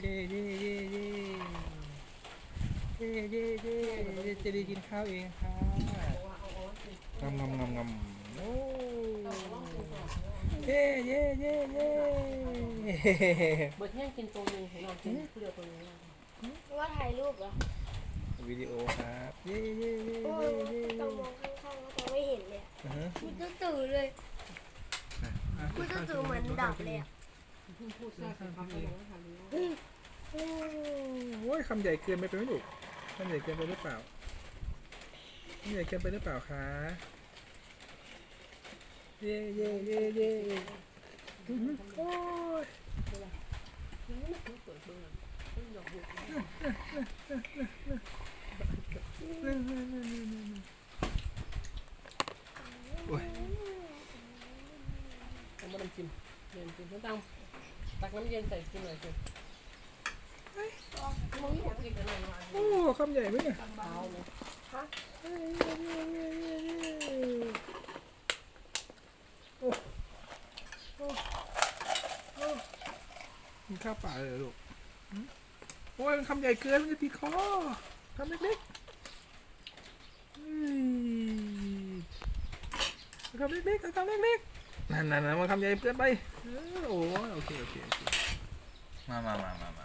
เย่เย่เย่เย่เย่เย่เย่เย่จะได้กินข้าวเองค่ะงำงำงำงำโอ้เย่เย่เย่เย่เบิดแห้งกินตัวหนึงนองกินผู้เดียวตัวหนึงว่าถ่ายรูปเหรอวิดีโอครับเย่เย่เย่โอ้เย่เย่ต้องมองข้างๆแล้วจะไม่เห็นเลยอือฮะคุณต้องตื่นเลย คุณต้องตื่นเหมือนดับเลยอะ พูดแทรกคำนึงนะคะนี้โอ้ยคำใหญ่เกินไปไหมลูกคำใหญ่เกินไปหรือเปล่าคำใหญ่เกินไปหรือเปล่าคะเย่เย่เย่เย่อื้อหือโอ้ยเปิดเบิ่งหยอกหูโอ้ยเอามาน้ำจิ้มเย็นจิ้มน้ำตาล ตักน้ำเย็นใส่กินหน่อยสิมึงนี่ผมกินกันหน่อยมาโอ้คำใหญ่ไหมเนี่ยเท้าเลยเย่เย่เย่เย่เย่โอ้โอ้โอ้กินข้าวป่าเลยลูกโอ้ยมันคำใหญ่เกินมันจะติดคอคำเล็กๆคำเล็กๆคำเล็กๆ นั่นนั่นนั่นมันคำใหญ่เกินไปเออโอ้โอเคโอเคโอเคมามามามามา